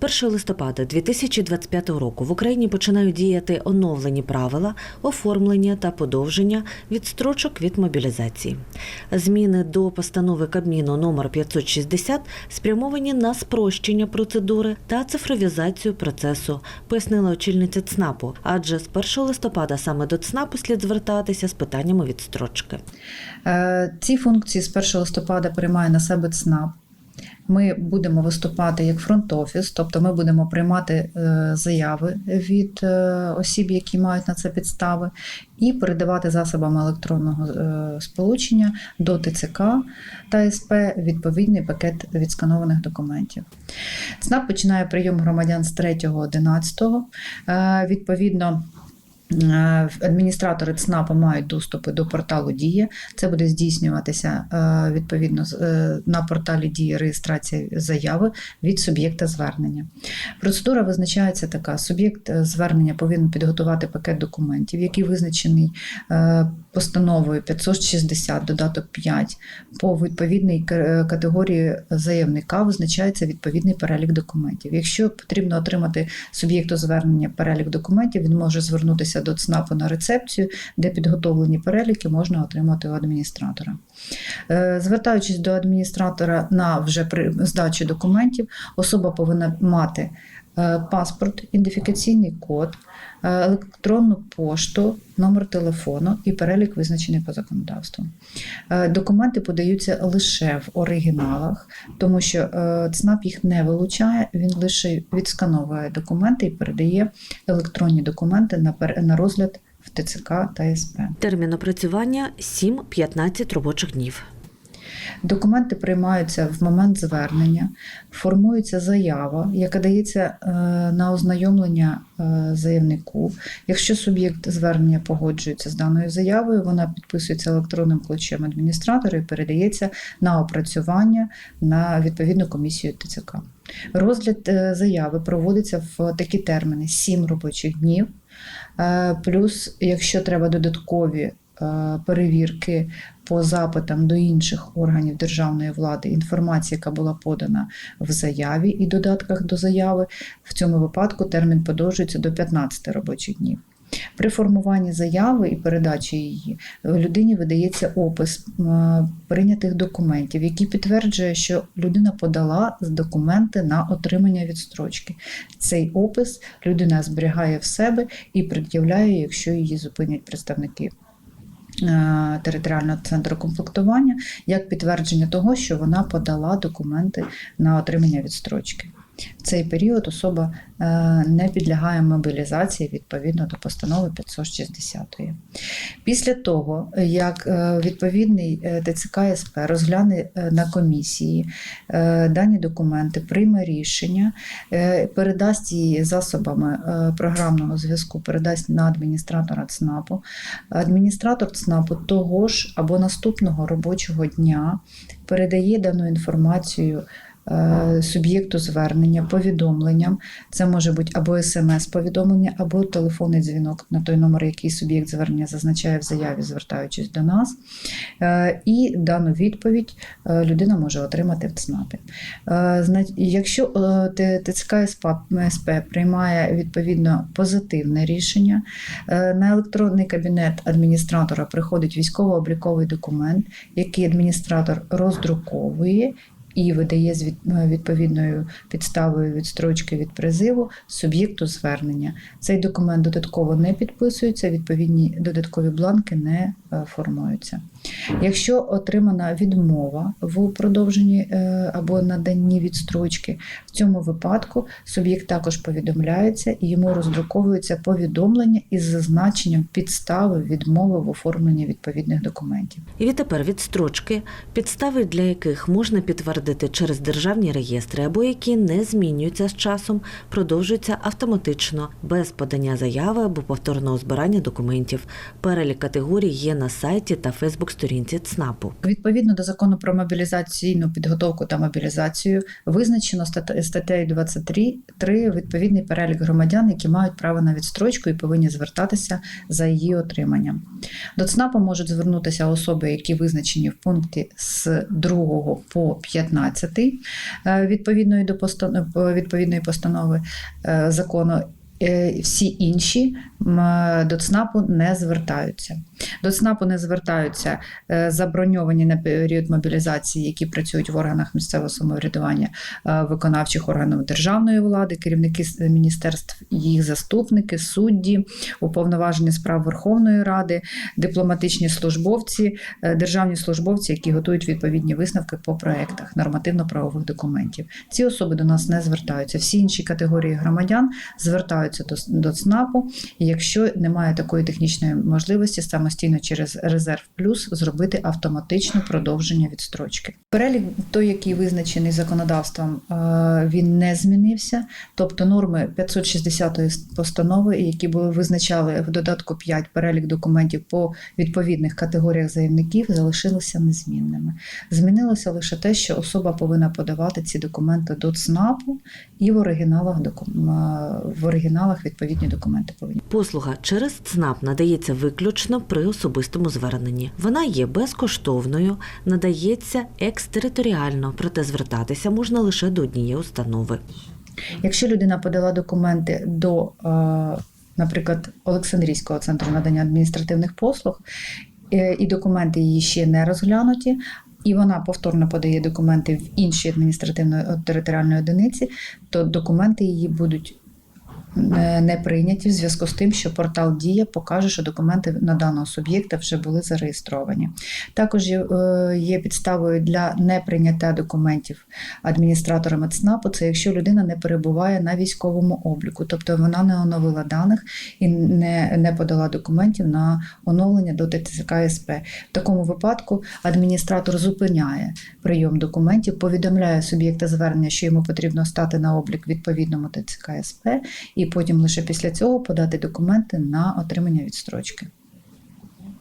З 1 листопада 2025 року в Україні починають діяти оновлені правила оформлення та подовження відстрочок від мобілізації. Зміни до постанови Кабміну номер 560 спрямовані на спрощення процедури та цифровізацію процесу, пояснила очільниця ЦНАПу. Адже з 1 листопада саме до ЦНАПу слід звертатися з питаннями відстрочки. Е, Ці функції з 1 листопада приймає на себе ЦНАП. Ми будемо виступати як фронт-офіс, тобто ми будемо приймати е, заяви від е, осіб, які мають на це підстави, і передавати засобами електронного е, сполучення до ТЦК та СП відповідний пакет відсканованих документів. ЦНАП починає прийом громадян з 3.11. Е, Відповідно. Е, Адміністратори ЦНАПу мають доступи до порталу Дія. Це буде здійснюватися е, відповідно е, на порталі Дія реєстрація заяви від суб'єкта звернення. Процедура визначається така: суб'єкт звернення повинен підготувати пакет документів, який визначений постановою 560 додаток 5 по відповідній е, категорії заявника визначається відповідний перелік документів. Якщо потрібно отримати суб'єкту звернення перелік документів, він може звернутися до ЦНАПу на рецепцію, де підготовлені переліки можна отримати у адміністратора. Е, Звертаючись до адміністратора на вже при здачі документів, особа повинна мати паспорт, ідентифікаційний код, е, електронну пошту, номер телефону і перелік визначений по законодавству. Е, Документи подаються лише в оригіналах, тому що е, ЦНАП їх не вилучає, він лише відскановує документи і передає електронні документи на розгляд в ТЦК та СП. Термін опрацювання 7-15 робочих днів. Документи приймаються в момент звернення, формується заява, яка дається е, на ознайомлення е, заявнику. Якщо суб'єкт звернення погоджується з даною заявою, вона підписується електронним ключем адміністратора і передається на опрацювання на відповідну комісію ТЦК. Розгляд е, заяви проводиться в такі терміни: 7 робочих днів. Плюс, якщо треба додаткові перевірки по запитам до інших органів державної влади, інформація, яка була подана в заяві і додатках до заяви, в цьому випадку термін подовжується до 15 робочих днів. При формуванні заяви і передачі її людині видається опис е, прийнятих документів, який підтверджує, що людина подала документи на отримання відстрочки. Цей опис людина зберігає в себе і пред'являє, якщо її зупинять представники е, територіального центру комплектування, як підтвердження того, що вона подала документи на отримання відстрочки. В цей період особа е, не підлягає мобілізації відповідно до постанови 560. Після того, як е, відповідний е, ТЦК СП розгляне на комісії дані документи, прийме рішення, передасть її засобами програмного зв'язку, передасть на адміністратора ЦНАПу, адміністратор ЦНАПу того ж або наступного робочого дня передає дану інформацію суб'єкту звернення, повідомленням. Це може бути або смс-повідомлення, або телефонний дзвінок на той номер, який суб'єкт звернення зазначає в заяві, звертаючись до нас. Е, І дану відповідь е, людина може отримати в ЦНАПі. Е, Якщо е, ТЦК СП приймає відповідно позитивне рішення, е, на електронний кабінет адміністратора приходить військово-обліковий документ, який адміністратор роздруковує. І видає з е, відповідною підставою відстрочки від призиву суб'єкту звернення. Цей документ додатково не підписується, відповідні додаткові бланки не е, формуються. Якщо отримана відмова в продовженні е, або наданні відстрочки, в цьому випадку суб'єкт також повідомляється і йому роздруковується повідомлення із зазначенням підстави відмови в оформленні відповідних документів. І відтепер відстрочки, підстави для яких можна підтвердити через державні реєстри або які не змінюються з часом, продовжуються автоматично без подання заяви або повторного збирання документів. Перелік категорій є на сайті та Фейсбук Фейсбук-сторінці ЦНАПу. Відповідно до закону про мобілізаційну підготовку та мобілізацію визначено стат- статтею 23 три відповідний перелік громадян, які мають право на відстрочку і повинні звертатися за її отриманням. До ЦНАПу можуть звернутися особи, які визначені в пункті з 2 по 15 е, відповідної до постан- відповідної постанови е, закону. Е, Всі інші до ЦНАПу не звертаються. До ЦНАПу не звертаються е, заброньовані на період мобілізації, які працюють в органах місцевого самоврядування, е, виконавчих органів державної влади, керівники міністерств, їх заступники, судді, уповноважені справ Верховної Ради, дипломатичні службовці, е, державні службовці, які готують відповідні висновки по проектах нормативно-правових документів. Ці особи до нас не звертаються. Всі інші категорії громадян звертаються до, ЦНАПу, якщо немає такої технічної можливості самостійно через резерв плюс зробити автоматичне продовження відстрочки. Перелік той, який визначений законодавством, е, він не змінився. Тобто норми 560 постанови, які були визначали в додатку 5 перелік документів по відповідних категоріях заявників, залишилися незмінними. Змінилося лише те, що особа повинна подавати ці документи до ЦНАПу і в оригіналах е, в оригіналах відповідні документи повинні. Послуга через ЦНАП надається виключно при особистому зверненні. Вона є безкоштовною, надається екстериторіально, проте звертатися можна лише до однієї установи. Якщо людина подала документи до, е, наприклад, Олександрійського центру надання адміністративних послуг, е, і документи її ще не розглянуті. І вона повторно подає документи в іншій адміністративно-територіальної одиниці, то документи її будуть не прийняті в зв'язку з тим, що портал Дія покаже, що документи на даного суб'єкта вже були зареєстровані. Також є, е, підставою для неприйняття документів адміністраторами ЦНАПу, це якщо людина не перебуває на військовому обліку, тобто вона не оновила даних і не, не подала документів на оновлення до ТЦК СП. В такому випадку адміністратор зупиняє прийом документів, повідомляє суб'єкта звернення, що йому потрібно стати на облік відповідному ТЦК СП, і потім лише після цього подати документи на отримання відстрочки.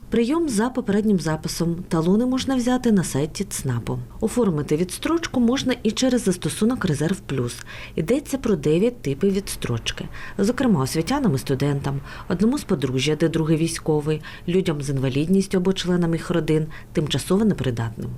Прийом за попереднім записом. Талони можна взяти на сайті ЦНАПу. Оформити відстрочку можна і через застосунок Резерв Плюс. Йдеться про 9 типів відстрочки, зокрема освітянам і студентам, одному з подружжя, де другий військовий, людям з інвалідністю або членам їх родин, тимчасово непридатним.